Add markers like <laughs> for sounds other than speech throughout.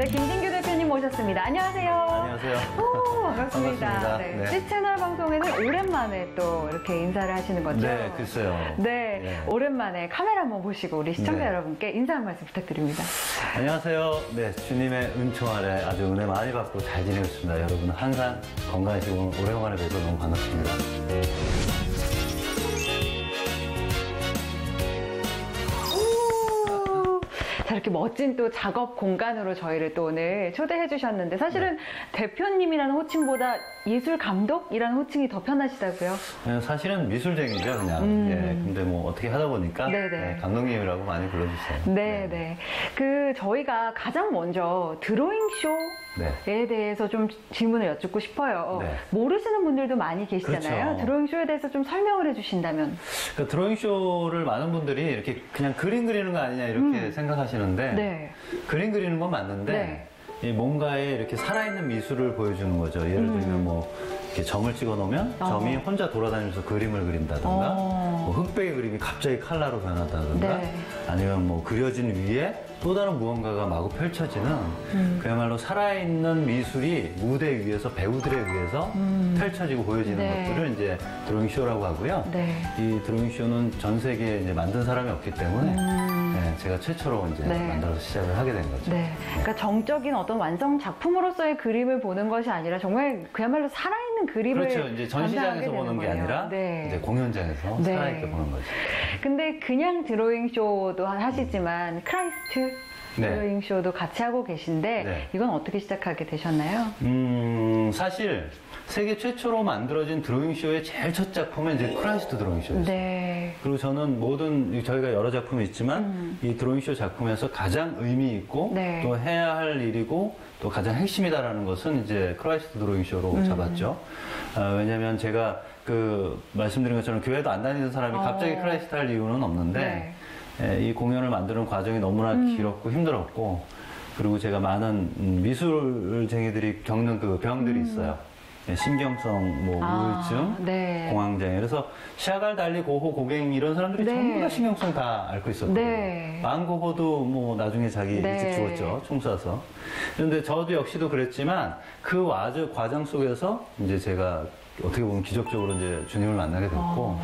네, 김진규 대표님 모셨습니다. 안녕하세요. 안녕하세요. 오, 반갑습니다. 반갑습니다. 네. 네. 시채널 방송에는 오랜만에 또 이렇게 인사를 하시는 거죠? 네, 글쎄요. 네, 예. 오랜만에 카메라 한번 보시고 우리 시청자 네. 여러분께 인사 한 말씀 부탁드립니다. 안녕하세요. 네, 주님의 은총 아래 아주 은혜 많이 받고 잘 지내고 있습니다. 여러분 항상 건강하시고 오랜만에 뵈서 너무 반갑습니다. 이렇게 멋진 또 작업 공간으로 저희를 또 오늘 초대해 주셨는데 사실은 네. 대표님이라는 호칭보다 예술 감독이라는 호칭이 더 편하시다고요? 네, 사실은 미술쟁이죠, 그냥. 음. 예, 근데 뭐 어떻게 하다 보니까 네네. 네, 감독님이라고 많이 불러주세요. 네, 네. 그 저희가 가장 먼저 드로잉 쇼에 네. 대해서 좀 질문을 여쭙고 싶어요. 네. 모르시는 분들도 많이 계시잖아요. 그렇죠. 드로잉 쇼에 대해서 좀 설명을 해주신다면. 그 드로잉 쇼를 많은 분들이 이렇게 그냥 그림 그리는 거 아니냐 이렇게 생각하시는데 음. 네. 그림 그리는 건 맞는데 네. 이 뭔가에 이렇게 살아있는 미술을 보여주는 거죠. 예를 들면 뭐 이렇게 점을 찍어 놓으면 음. 어. 점이 혼자 돌아다니면서 그림을 그린다든가 어. 뭐 흑백의 그림이 갑자기 칼라로 변한다든가 네. 아니면 뭐 그려진 위에 또 다른 무언가가 마구 펼쳐지는 음. 그야말로 살아있는 미술이 무대 위에서 배우들에 의해서 펼쳐지고 보여지는 음. 네. 것들을 이제 드로잉 쇼라고 하고요. 네. 이 드로잉 쇼는 전 세계에 이제 만든 사람이 없기 때문에 네, 제가 최초로 이제 음. 네. 만들어서 시작을 하게 된 거죠. 네. 그러니까 정적인 어떤 완성 작품으로서의 그림을 보는 것이 아니라 정말 그야말로 살아있는 그림을 그렇죠. 이제 전시장에서 보는 게. 아니라 네. 이제 공연장에서 네. 살아있게 보는 거죠. 근데 그냥 드로잉 쇼도 하시지만 크라이스트 네. 드로잉 쇼도 같이 하고 계신데 네. 이건 어떻게 시작하게 되셨나요? 음, 사실 세계 최초로 만들어진 드로잉 쇼의 제일 첫 작품은 이제 크라이스트 드로잉 쇼였어요. 네. 그리고 저는 모든 저희가 여러 작품이 있지만 이 드로잉 쇼 작품에서 가장 의미 있고 음. 네. 또 해야 할 일이고 또 가장 핵심이다라는 것은 이제 크라이스트 드로잉 쇼로 음. 잡았죠. 아, 왜냐하면 제가 그 말씀드린 것처럼 교회도 안 다니는 사람이 어. 갑자기 크라이스트 할 이유는 없는데 네. 예, 이 공연을 만드는 과정이 너무나 음. 길었고 힘들었고 그리고 제가 많은 음, 미술쟁이들이 겪는 그 병들이 있어요. 예, 신경성 뭐 음. 아, 우울증, 네. 공황장애. 그래서 시아갈 달리 고호 고갱 이런 사람들이 네. 전부 다 신경성 다 앓고 있었거든요. 네. 망고고도 뭐 나중에 자기 네. 일찍 죽었죠. 총 쏴서. 그런데 저도 역시도 그랬지만 그 와저 과정 속에서 이제 제가 어떻게 보면 기적적으로 이제 주님을 만나게 됐고 어.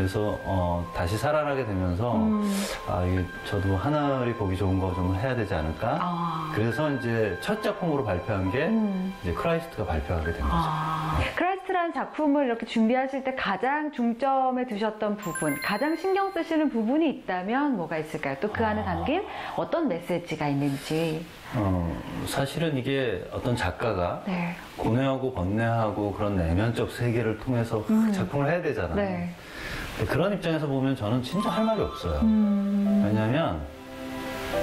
그래서 어, 다시 살아나게 되면서 음. 아 이게 저도 하늘이 보기 좋은 거 좀 해야 되지 않을까. 아. 그래서 이제 첫 작품으로 발표한 게 음. 이제 크라이스트가 발표하게 된 거죠. 아, 크라이스트라는 작품을 이렇게 준비하실 때 가장 중점에 두셨던 부분, 가장 신경 쓰시는 부분이 있다면 뭐가 있을까요? 또 그 안에 아. 담긴 어떤 메시지가 있는지. 어, 사실은 이게 어떤 작가가 네. 고뇌하고 번뇌하고 그런 내면적 세계를 통해서 그 작품을 해야 되잖아요. 음. 네. 근데 그런 입장에서 보면 저는 진짜 할 말이 없어요. 음. 왜냐하면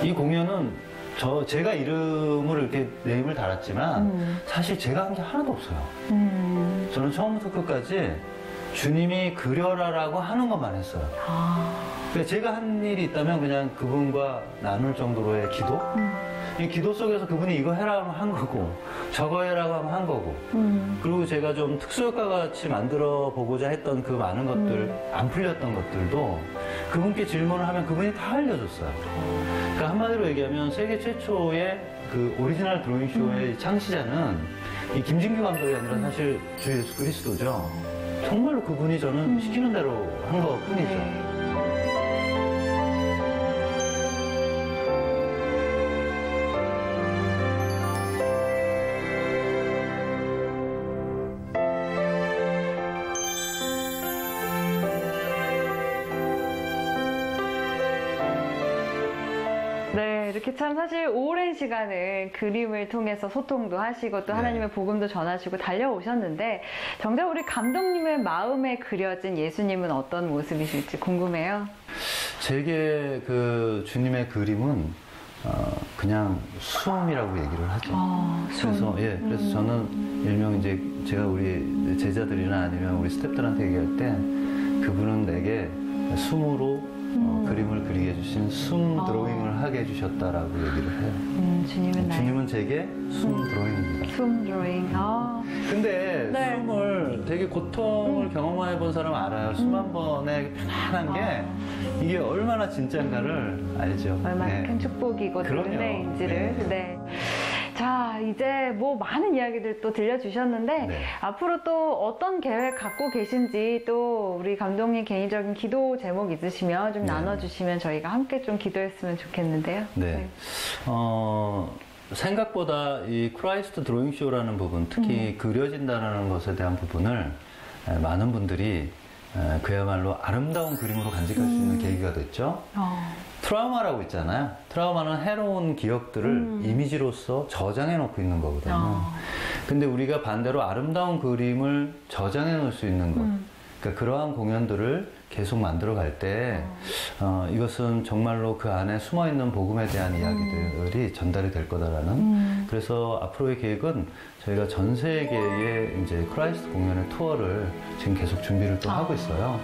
이 공연은 저 제가 이름을 이렇게 네임을 달았지만 음. 사실 제가 한 게 하나도 없어요. 음. 저는 처음부터 끝까지 주님이 그려라라고 하는 것만 했어요. 아. 제가 한 일이 있다면 그냥 그분과 나눌 정도로의 기도? 음. 이 기도 속에서 그분이 이거 해라 하면 한 거고, 저거 해라고 하면 한 거고, 음. 그리고 제가 좀 특수효과 같이 만들어 보고자 했던 그 많은 것들, 음. 안 풀렸던 것들도 그분께 질문을 하면 그분이 다 알려줬어요. 그러니까 한마디로 얘기하면 세계 최초의 그 오리지널 드로잉 쇼의 음. 창시자는 이 김진규 감독이 아니라 사실 주 예수 그리스도죠. 정말로 그분이 저는 시키는 대로 한 것 뿐이죠. 음. 네. 네, 이렇게 참 사실 오랜 시간을 그림을 통해서 소통도 하시고 또 네. 하나님의 복음도 전하시고 달려오셨는데 정작 우리 감독님의 마음에 그려진 예수님은 어떤 모습이실지 궁금해요. 제게 그 주님의 그림은 어, 그냥 숨이라고 얘기를 하죠. 아, 숨. 음. 그래서 예, 그래서 저는 일명 이제 제가 우리 제자들이나 아니면 우리 스태프들한테 얘기할 때 그분은 내게 숨으로 어, 그림을 그리게 해주신 숨 음. 아. 드로잉을 하게 해주셨다라고 얘기를 해요. 음, 주님은 나의 주님은 제게 숨 드로잉입니다. 숨 드로잉. 아, 근데 네. 숨을 되게 고통을 경험해 본 사람은 알아요. 숨 한 번에 편안한 게 이게 얼마나 진짜인가를 알죠. 얼마나 네. 큰 축복이고 그럼요. 은혜인지를. 네. 네. 자, 이제 뭐 많은 이야기들 또 들려주셨는데, 네. 앞으로 또 어떤 계획 갖고 계신지 또 우리 감독님 개인적인 기도 제목 있으시면 좀 네. 나눠주시면 저희가 함께 좀 기도했으면 좋겠는데요. 네. 어, 생각보다 이 크라이스트 드로잉 쇼라는 부분, 특히 그려진다는 것에 대한 부분을 에, 많은 분들이 에, 그야말로 아름다운 그림으로 간직할 수 있는 계기가 됐죠. 어, 트라우마라고 있잖아요. 트라우마는 해로운 기억들을 이미지로서 저장해 놓고 있는 거거든요. 어. 근데 우리가 반대로 아름다운 그림을 저장해 놓을 수 있는 것. 음. 그러니까 그러한 공연들을 계속 만들어 갈 때, 어, 이것은 정말로 그 안에 숨어 있는 복음에 대한 이야기들이 전달이 될 거다라는. 음. 그래서 앞으로의 계획은 저희가 전 세계의 이제 크라이스트 공연의 투어를 지금 계속 준비를 또 아. 하고 있어요.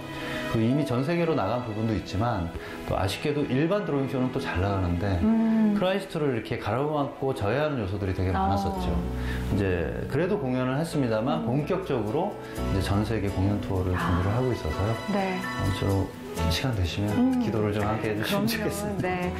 그 이미 전 세계로 나간 부분도 있지만 또 아쉽게도 일반 드로잉 쇼는 또 잘 나가는데 음. 크라이스트를 이렇게 가로막고 저해하는 요소들이 되게 아. 많았었죠. 이제 그래도 공연을 했습니다만 본격적으로 이제 전 세계 공연 투어를 준비를 하고 있어서요. 네. 시간 되시면 음. 기도를 좀 함께 해주시면 그럼요. 좋겠습니다. 네.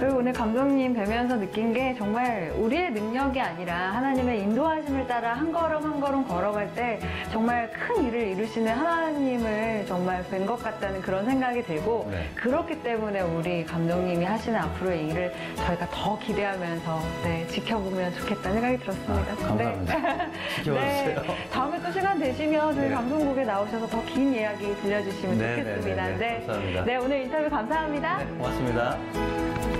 그리고 오늘 감독님 뵈면서 느낀 게 정말 우리의 능력이 아니라 하나님의 인도하심을 따라 한 걸음 한 걸음 걸어갈 때 정말 큰 일을 이루시는 하나님을 정말 뵌 것 같다는 그런 생각이 들고 네. 그렇기 때문에 우리 감독님이 하시는 앞으로의 일을 저희가 더 기대하면서 네, 지켜보면 좋겠다는 생각이 들었습니다. 아, 감사합니다. 지켜봐주세요. <laughs> 네. 다음에 또 시간 되시면 저희 네. 감동국에 나오셔서 더 긴 이야기 들려주시면 네, 좋겠습니다. 네, 네, 네. 감사합니다. 네, 오늘 인터뷰 감사합니다. 네, 고맙습니다.